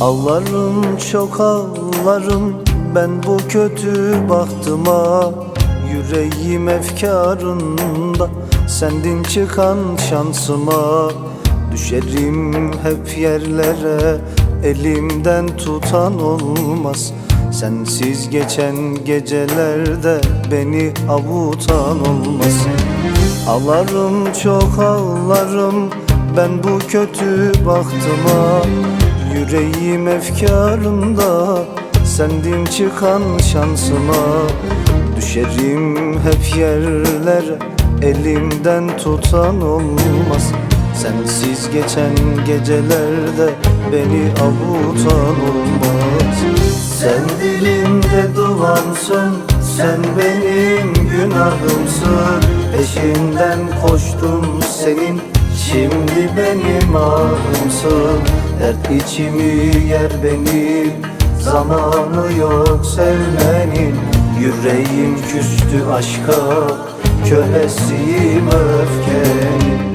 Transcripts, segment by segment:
Ağlarım çok ağlarım. Ben bu kötü bahtıma Yüreğim efkarında. Sendin çıkan şansıma Düşerim hep yerlere. Elimden tutan olmaz. Sensiz geçen gecelerde beni avutan olmaz. Ağlarım çok ağlarım. Ben bu kötü bahtıma Yüreğim efkarında sendin çıkan şansıma. Düşerim hep yerlere elimden tutan olmaz. Sensiz geçen gecelerde beni avutan olmaz. Sen dilimde duvansın sen benim günahımsın. Peşinden koştum senin Şimdi benim ahımsın Dert içimi yer benim. Zamanı yok sevmenin. Yüreğim küstü aşka Kölesiyim öfkenin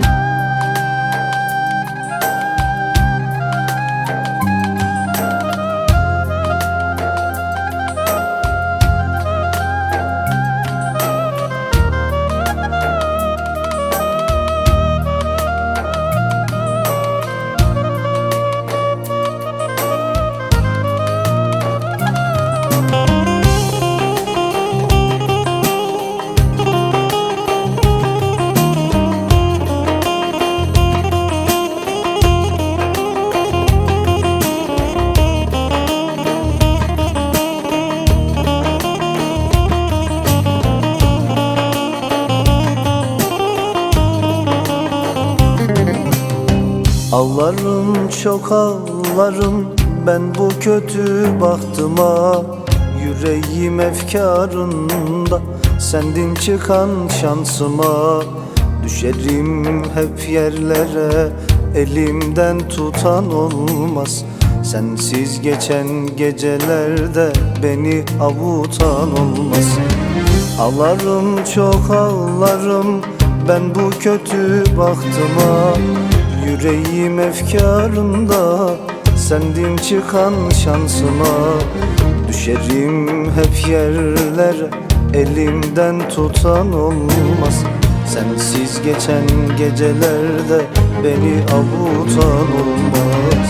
Ağlarım çok ağlarım. Ben bu kötü bahtıma Yüreğim efkarında. Sendin çıkan şansıma Düşerim hep yerlere. Elimden tutan olmaz. Sensiz geçen gecelerde beni avutan olmaz. Ağlarım çok ağlarım. Ben bu kötü bahtıma Yüreğim efkarında sendin çıkan şansıma. Düşerim hep yerlere elimden tutan olmaz. Sensiz geçen gecelerde beni avutan olmaz.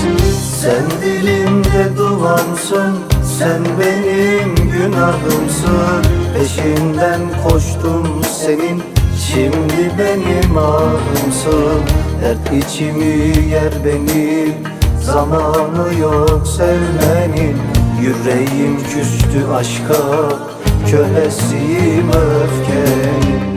Sen dilimde duvansın sen benim günahımsın. Peşinden koştum senin Şimdi benim ahımsın Dert içimi yer benim Zamanı yok sevmenin. Yüreğim küstü aşka Kölesiyim öfkenin